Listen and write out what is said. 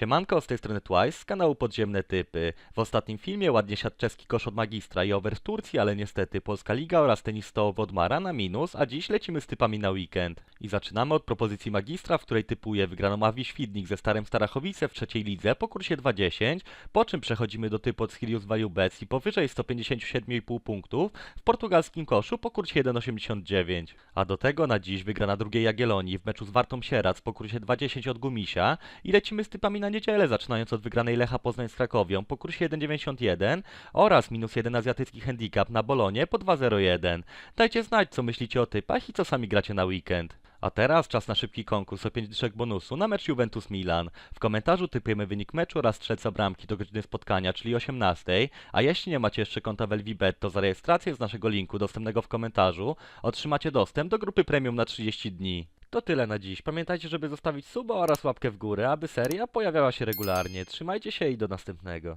Siemanko, z tej strony Twice z kanału Podziemne Typy. W ostatnim filmie ładnie siadł czeski kosz od magistra i over w Turcji, ale niestety Polska Liga oraz tenis stołowy od Mara na minus, a dziś lecimy z typami na weekend. I zaczynamy od propozycji magistra, w której typuje wygraną Awi Świdnik ze Starym Starachowice w trzeciej lidze po kursie 2.10, po czym przechodzimy do typu od Sirius Vajubec i powyżej 157,5 punktów w portugalskim koszu po kursie 1.89. A do tego na dziś wygrana drugiej Jagiellonii w meczu z Wartą Sierac po kursie 2.10 od Gumisia i lecimy z typami na niedzielę, zaczynając od wygranej Lecha Poznań z Krakowią po kursie 1.91 oraz minus 1 azjatycki handicap na Bolonie po 2.01. Dajcie znać, co myślicie o typach i co sami gracie na weekend. A teraz czas na szybki konkurs o 5 dyszek bonusu na mecz Juventus-Milan. W komentarzu typujemy wynik meczu oraz strzelca bramki do godziny spotkania, czyli 18, a jeśli nie macie jeszcze konta w to za rejestrację z naszego linku dostępnego w komentarzu otrzymacie dostęp do grupy premium na 30 dni. To tyle na dziś. Pamiętajcie, żeby zostawić suba oraz łapkę w górę, aby seria pojawiała się regularnie. Trzymajcie się i do następnego.